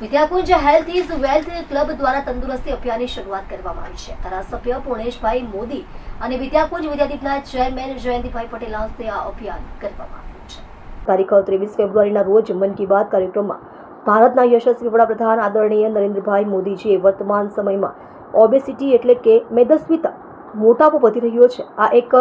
Vidyakunj health is wealth club દ્વારા તંદુરસ્તી અભિયાનની શરૂઆત કરવામાં આવી છે. ધારાસભ્ય પૂર્ણેશભાઈ મોદી અને વિદ્યાકુંજ વિદ્યાદીપના ચેરમેન જયંતિભાઈ પટેલના હસ્તે આ અભિયાન કરવામાં આવ્યું છે. તારીખ ત્રેવીસ ફેબ્રુઆરીના રોજ મન કી બાત કાર્યક્રમમાં ભારતના યશસ્વી વડાપ્રધાન આદરણીય નરેન્દ્રભાઈ મોદીજીએ વર્તમાન સમયમાં ઓબેસિટી એટલે કે મેદસ્વીતા મોટાપો વધી રહ્યો છે. આ એક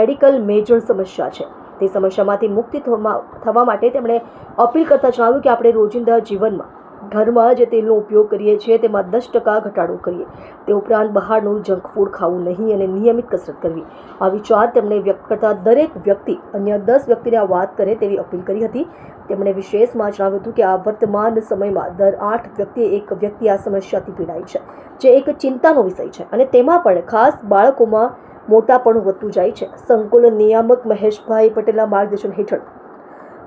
મેડિકલ મેજર સમસ્યા છે. તે સમસ્યામાંથી મુક્તિ થવા માટે તેમણે અપીલ કરતા જણાવ્યું કે આપણે રોજિંદા જીવનમાં ઘરમાં જે તેલનો ઉપયોગ કરીએ છીએ, તેમાં દસ ટકા ઘટાડો કરીએ. તે ઉપરાંત બહારનું જંક ફૂડ ખાવું નહીં અને નિયમિત કસરત કરવી. આ વિચાર તેમણે વ્યક્ત કરતા દરેક વ્યક્તિ, અન્ય દસ વ્યક્તિને આ વાત કરે તેવી અપીલ કરી હતી. તેમણે વિશેષમાં જણાવ્યું હતું કે આ વર્તમાન સમયમાં દર આઠ વ્યક્તિએ એક વ્યક્તિ આ સમસ્યાથી પીડાય છે, જે એક ચિંતાનો વિષય છે અને તેમાં પણ ખાસ બાળકોમાં મોટાપણું વધતું જાય છે. સંકુલ નિયામક મહેશભાઈ પટેલના માર્ગદર્શન હેઠળ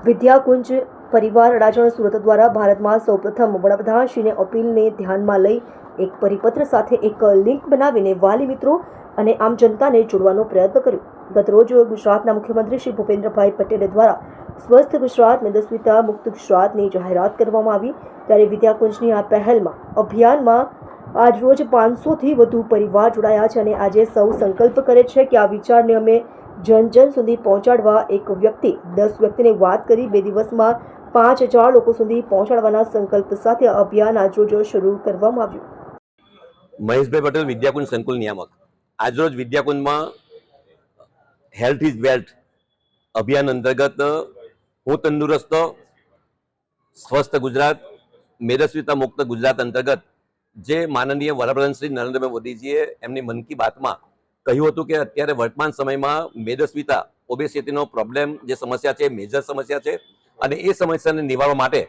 વિદ્યાકુંજ પરિવાર અડાજણ સુરત દ્વારા ભારતમાં સૌપ્રથમ વડાપ્રધાનશ્રીને અપીલને ધ્યાનમાં લઈ એક પરિપત્ર સાથે એક લિંક બનાવીને વાલી મિત્રો અને આમ જનતાને જોડવાનો પ્રયત્ન કર્યો. ગતરોજ ગુજરાતના મુખ્યમંત્રી શ્રી ભૂપેન્દ્રભાઈ પટેલ દ્વારા સ્વસ્થ ગુજરાત મેદસ્વીતા મુક્ત ગુજરાતની જાહેરાત કરવામાં આવી. ત્યારે વિદ્યાકુંજની આ પહેલમાં અભિયાનમાં આજરોજ પાંચસોથી વધુ પરિવાર જોડાયા છે અને આજે સૌ સંકલ્પ કરે છે કે આ વિચારને અમે જન જન સુધી પહોંચાડવા. એક વ્યક્તિ દસ વ્યક્તિને વાત કરી, બે દિવસમાં પાંચ હજાર લોકો સુધી પહોંચાડવાના સંકલ્પ સાથે અભિયાન આજરોજ શરૂ કરવામાં આવ્યું. મહેશભાઈ પટેલ, વિદ્યાકુંજ સંકુલ નિયામક. આજરોજ વિદ્યાકુંજમાં હેલ્થ ઇઝ વેલ્થ અભિયાન અંતર્ગત હું તંદુરસ્ત, સ્વસ્થ ગુજરાત, મેદસ્વીતા મુક્ત ગુજરાત અંતર્ગત જે માનનીય વડાપ્રધાન શ્રી નરેન્દ્રભાઈ મોદીજીએ એમની મન કી બાતમાં કહ્યું હતું કે અત્યારે વર્તમાન સમયમાં મેદસ્વીતા, ઓબેસિટીનો પ્રોબ્લેમ જે સમસ્યા છે મેજર સમસ્યા છે અને એ સમસ્યાને નિવારવા માટે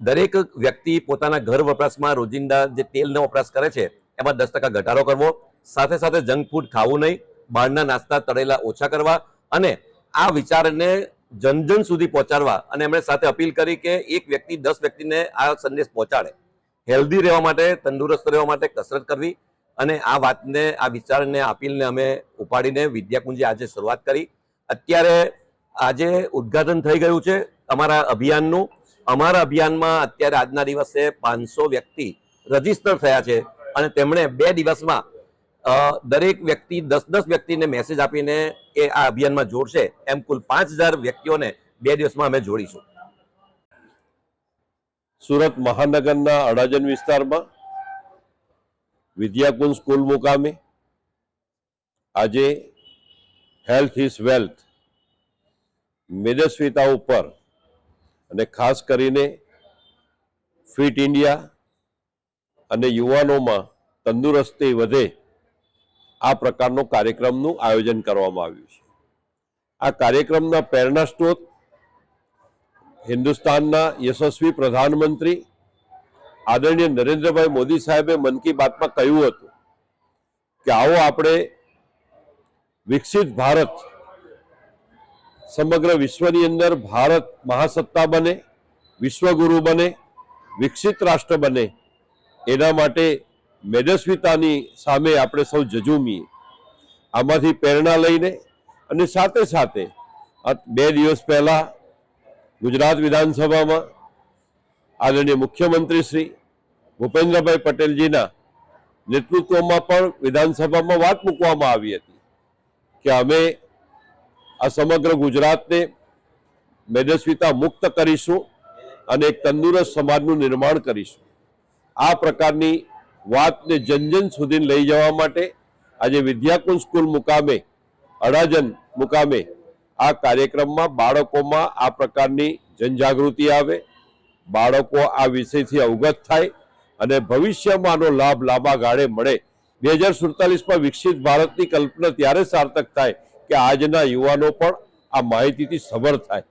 દરેક વ્યક્તિ પોતાના ઘર વપરાશમાં રોજિંદા જે તેલનો વપરાશ કરે છે, એમાં દસ ટકા ઘટાડો કરવો, સાથે સાથે જંક ફૂડ ખાવું નહીં, બહારના નાસ્તા તળેલા ઓછા કરવા અને આ વિચારને જન જન સુધી પહોંચાડવા અને એમણે સાથે અપીલ કરી કે એક વ્યક્તિ દસ વ્યક્તિને આ સંદેશ પહોંચાડે. હેલ્ધી રહેવા માટે, તંદુરસ્ત રહેવા માટે કસરત કરવી અને આ વાતને, આ વિચારને અપીલને અમે ઉપાડીને વિદ્યાકુંજે આજે શરૂઆત કરી. અત્યારે આજે ઉદ્ઘાટન થઈ ગયું છે. અમારા અભિયાનનું. અમારા અભિયાનમાં અત્યારે આજના દિવસે પાંચસો વ્યક્તિ રજિસ્ટર થયા છે અને તેમણે બે દિવસમાં દરેક વ્યક્તિ, દસ દસ વ્યક્તિને મેસેજ આપીને એ આ અભિયાનમાં જોડશે. એમ કુલ પાંચ હજાર વ્યક્તિઓને બે દિવસમાં અમે જોડીશું. સુરત મહાનગરના અડાજન વિસ્તારમાં વિદ્યાકુંજ સ્કૂલ મુકામે આજે હેલ્થ ઇઝ વેલ્થ, મેદસ્વીતા ઉપર અને ખાસ કરીને ફિટ ઇન્ડિયા અને યુવાનોમાં તંદુરસ્તી વધે આ પ્રકારનો કાર્યક્રમનું આયોજન કરવામાં આવ્યું છે. આ કાર્યક્રમના પ્રેરણા સ્ત્રોત હિન્દુસ્તાનના યશસ્વી પ્રધાનમંત્રી આદરણીય નરેન્દ્રભાઈ મોદી સાહેબે મન કી બાતમાં કહ્યું હતું કે, આવો આપણે વિકસિત ભારત સમગ્ર વિશ્વની અંદર ભારત મહાસત્તા બને, વિશ્વગુરુ બને, વિકસિત રાષ્ટ્ર બને, એના માટે મેદસ્વીતાની સામે આપણે સૌ જજુમીએ આમાંથી પ્રેરણા લઈને અને સાથે સાથે બે દિવસ પહેલાં ગુજરાત વિધાનસભામાં આદરણીય મુખ્યમંત્રી શ્રી ભૂપેન્દ્રભાઈ પટેલજીના નેતૃત્વમાં પણ વિધાનસભામાં વાત મૂકવામાં આવી હતી કે અમે આ સમગ્ર ગુજરાતને મેદસ્વીતા મુક્ત કરીશું અને એક તંદુરસ્ત સમાજનું નિર્માણ કરીશું. આ પ્રકારની વાતને જન જન સુધી લઈ જવા માટે આજે વિદ્યાકુંજ સ્કૂલ મુકામે, અડાજન મુકામે આ કાર્યક્રમમાં બાળકોમાં આ પ્રકારની જનજાગૃતિ આવે, બાળકો આ વિષયથી અવગત થાય અને ભવિષ્યમાં આનો લાભ લાંબા ગાળે મળે. બે હજાર સુડતાલીસમાં વિકસિત ભારતની કલ્પના ત્યારે સાર્થક થાય કે આજના યુવાનો પણ આ માહિતીથી સભર થાય.